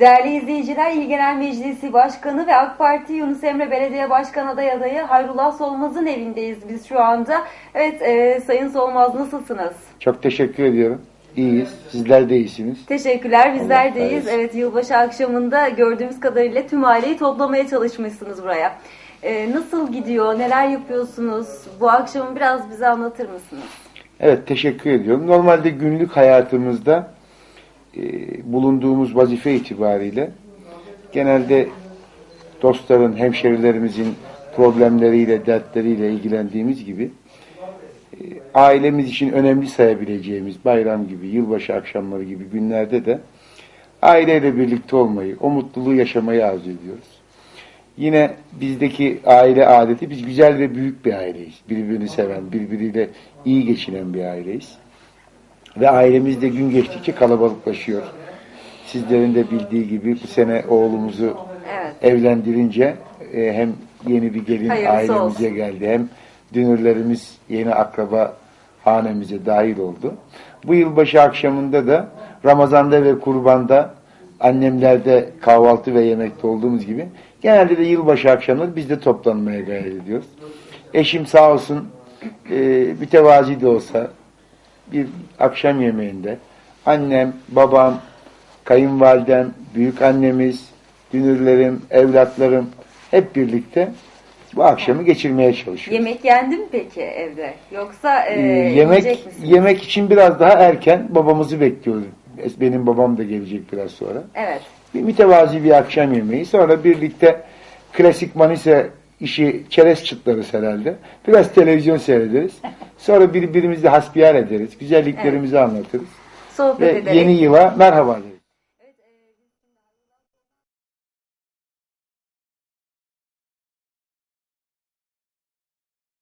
Değerli izleyiciler, İl Genel Meclisi Başkanı ve AK Parti Yunus Emre Belediye Başkan aday adayı Hayrullah Solmaz'ın evindeyiz biz şu anda. Evet, e, Sayın Solmaz nasılsınız? Çok teşekkür ediyorum. İyiyiz. Sizler de iyisiniz. Teşekkürler, bizler Allah deyiz. kahretsin. Evet, yılbaşı akşamında gördüğümüz kadarıyla tüm aileyi toplamaya çalışmışsınız buraya. E, nasıl gidiyor, neler yapıyorsunuz? Bu akşamı biraz bize anlatır mısınız? Evet teşekkür ediyorum. Normalde günlük hayatımızda e, bulunduğumuz vazife itibariyle genelde dostların, hemşerilerimizin problemleriyle, dertleriyle ilgilendiğimiz gibi e, ailemiz için önemli sayabileceğimiz bayram gibi, yılbaşı akşamları gibi günlerde de aileyle birlikte olmayı, o mutluluğu yaşamayı arzu ediyoruz. Yine bizdeki aile adeti, biz güzel ve büyük bir aileyiz. Birbirini seven, birbiriyle iyi geçinen bir aileyiz. Ve ailemiz de gün geçtikçe kalabalıklaşıyor. Sizlerin de bildiği gibi bu sene oğlumuzu Evet. evlendirince e, hem yeni bir gelin Hayırlısı ailemize olsun. geldi hem dünürlerimiz yeni akraba hanemize dahil oldu. Bu yılbaşı akşamında da Ramazan'da ve kurbanda annemlerde kahvaltı ve yemekte olduğumuz gibi genelde de yılbaşı akşamları biz de toplanmaya gayret ediyoruz. Eşim sağ olsun e, mütevazi de olsa bir akşam yemeğinde annem, babam, kayınvalidem, büyük annemiz, dünürlerim, evlatlarım hep birlikte bu akşamı geçirmeye çalışıyoruz. Yemek yendi mi peki evde? Yoksa e, Ee, yemek yemek için biraz daha erken babamızı bekliyoruz. Benim babam da gelecek biraz sonra. Evet. Bir mütevazi bir akşam yemeği. Sonra birlikte klasik Manisa işi çerez çıtlarız herhalde. Biraz televizyon seyrederiz. Sonra birbirimizi hasbihal ederiz. Güzelliklerimizi anlatırız. Sohbet Ve ederek. yeni yıla merhaba deriz.